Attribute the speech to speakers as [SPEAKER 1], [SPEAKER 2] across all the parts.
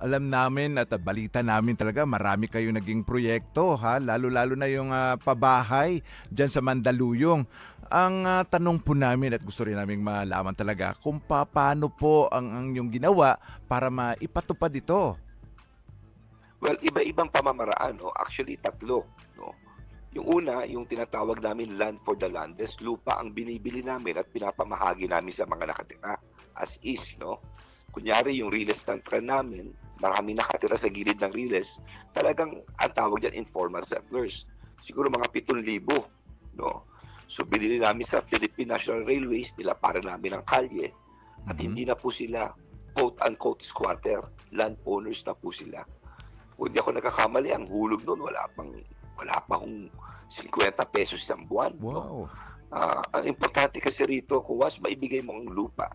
[SPEAKER 1] alam namin at balita namin talaga marami kayo naging proyekto ha, lalo-lalo na yung ah, pabahay diyan sa Mandaluyong. Ang ah, tanong po namin at gusto rin naming malaman talaga kung paano po ang, ang yung ginawa para maipatupad ito.
[SPEAKER 2] Well, iba-ibang pamamaraan, no? Actually, tatlo, no? Yung una, yung tinatawag namin land for the landless, lupa ang binibili namin at pinapamahagi namin sa mga nakatira as is, no? Kunyari, yung real estate trend namin, marami nakatira sa gilid ng riles, talagang ang tawag dyan informal settlers. Siguro mga 7,000, no? So, binili namin sa Philippine National Railways, nila para namin ang kalye, at
[SPEAKER 1] Mhm.
[SPEAKER 2] hindi na po sila quote-unquote squatter, landowners na po sila kung hindi ako nagkakamali, ang hulog noon wala pang wala pa akong 50 pesos isang buwan. no?
[SPEAKER 1] Wow.
[SPEAKER 2] Ah, ang importante kasi rito, kung once maibigay mo ang lupa,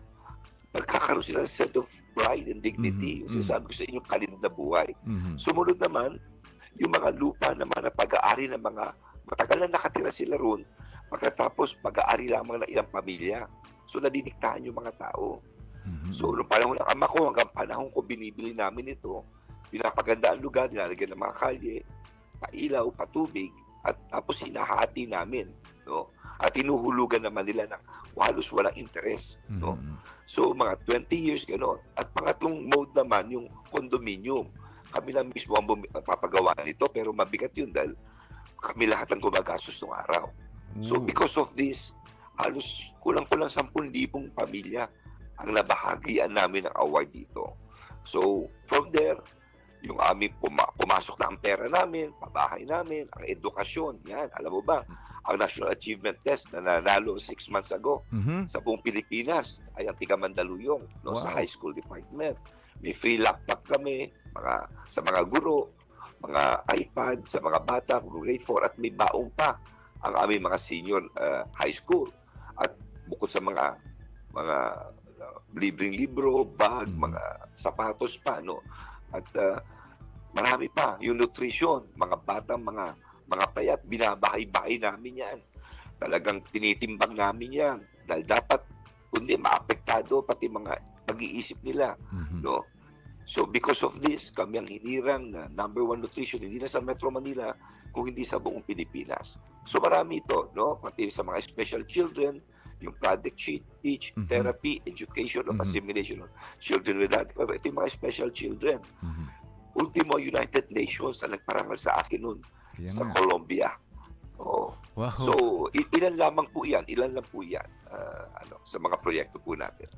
[SPEAKER 2] magkakaroon sila ng set of pride and dignity.
[SPEAKER 1] Mhm,
[SPEAKER 2] Yung sinasabi ko sa inyo, kalid na buhay.
[SPEAKER 1] Mhm.
[SPEAKER 2] Sumunod naman, yung mga lupa naman na pag-aari ng mga matagal na nakatira sila roon, pagkatapos pag-aari lamang ng ilang pamilya. So nadidiktahan yung mga tao.
[SPEAKER 1] Mhm.
[SPEAKER 2] So, noong panahon ng ama ko, hanggang panahon ko, binibili namin ito. Pinapaganda ang lugar, nilalagyan ng mga kalye, pailaw, patubig, at tapos hinahati namin. No? At tinuhulugan naman nila ng halos walang interes. No?
[SPEAKER 1] Mhm.
[SPEAKER 2] So, mga 20 years, gano'n. At pangatlong mode naman, yung condominium. Kami lang mismo ang papagawa nito, pero mabigat yun dahil kami lahat ang gumagastos ng araw. So,
[SPEAKER 1] Ooh.
[SPEAKER 2] because of this, halos kulang-kulang 10,000 pamilya ang nabahagian namin ng award dito. So, from there, yung aming puma- pumasok na ang pera namin, pabahay namin, ang edukasyon, yan, alam mo ba, ang National Achievement Test na nanalo six months ago
[SPEAKER 1] Mhm.
[SPEAKER 2] sa buong Pilipinas ay ang tiga Mandaluyong no, sa
[SPEAKER 1] Wow.
[SPEAKER 2] high school department. May free laptop kami mga, sa mga guro, mga iPad sa mga bata, grade 4 at may baong pa ang aming mga senior uh, high school. At bukod sa mga mga uh, libreng libro, bag,
[SPEAKER 1] Mhm.
[SPEAKER 2] mga sapatos pa no. At uh, marami pa yung nutrition, mga batang mga mga payat, binabahay-bahay namin yan. Talagang tinitimbang namin yan. Dahil dapat, kundi maapektado pati mga pag-iisip nila.
[SPEAKER 1] Mhm.
[SPEAKER 2] No? So because of this, kami ang hinirang na number one nutrition, hindi na sa Metro Manila, kung hindi sa buong Pilipinas. So marami ito, no? Pati sa mga special children, yung project sheet, teach,
[SPEAKER 1] Mhm.
[SPEAKER 2] therapy, education of
[SPEAKER 1] Mhm.
[SPEAKER 2] assimilation of children with that. Ito yung mga special children.
[SPEAKER 1] Mhm.
[SPEAKER 2] Ultimo, United Nations ang nagparangal sa akin nun
[SPEAKER 1] Kaya
[SPEAKER 2] sa
[SPEAKER 1] nga.
[SPEAKER 2] Colombia. Oo.
[SPEAKER 1] Wow.
[SPEAKER 2] So, ilan lamang po yan, ilan lang po yan ah, ano, sa mga proyekto po natin.